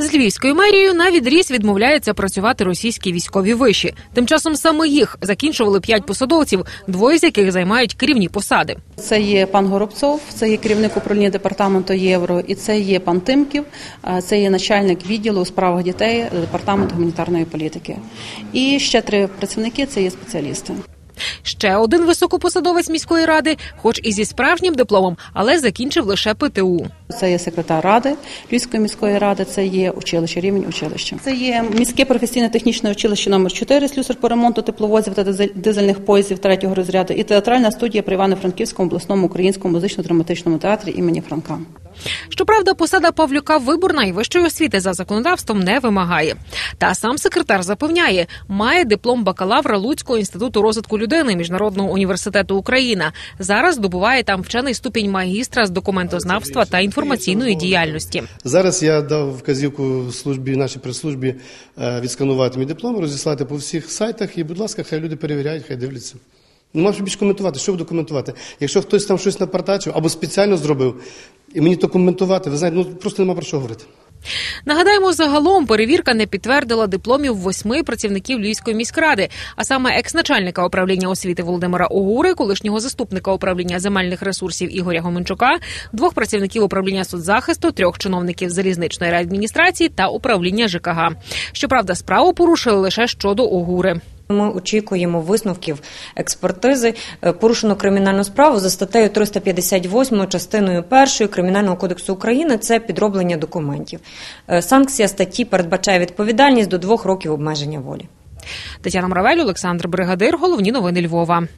З львівською мерією на відріз відмовляються працювати російські військові виші. Тим часом саме їх закінчували п'ять посадовців, двоє з яких займають керівні посади. Це є пан Горобцов, це є керівник управління департаменту євро, і це є пан Тимків, це є начальник відділу у справах дітей департаменту гуманітарної політики. І ще три працівники це є спеціалісти. Ще один високопосадовець міської ради, хоч і зі справжнім дипломом, але закінчив лише ПТУ. Це є секретар ради Львівської міської ради, це є училище, рівень училища. Це є міське професійне технічне училище номер 4 слюсар по ремонту тепловозів та дизель- дизельних поїздів третього розряду і театральна студія при Івано-Франківському обласному українському музично-драматичному театрі імені Франка. Щоправда, посада Павлюка виборна і вищої освіти за законодавством не вимагає. Та сам секретар запевняє, має диплом бакалавра Луцького інституту розвитку людини Міжнародного університету Україна. Зараз здобуває там вчений ступінь магістра з документознавства та інформаційної діяльності. Зараз я дав вказівку службі, нашій прес-службі е, відсканувати мій диплом, розіслати по всіх сайтах, і, будь ласка, хай люди перевіряють, хай дивляться. Нема що більш коментувати. Що буду коментувати? Якщо хтось там щось напартачив або спеціально зробив, і мені то коментувати, ви знаєте, ну просто нема про що говорити. Нагадаємо, загалом перевірка не підтвердила дипломів восьми працівників Львівської міськради, а саме екс-начальника управління освіти Володимира Огури, колишнього заступника управління земельних ресурсів Ігоря Гоменчука, двох працівників управління соцзахисту, трьох чиновників залізничної адміністрації та управління ЖКГ. Щоправда, справу порушили лише щодо Огури. Ми очікуємо висновків експертизи. Е, Порушено кримінальну справу за статтею 358 частиною 1 Кримінального кодексу України. Це підроблення документів. Е, Санкція статті передбачає відповідальність до двох років обмеження волі. Тетяна Мравель, Олександр Бригадир. Головні новини Львова.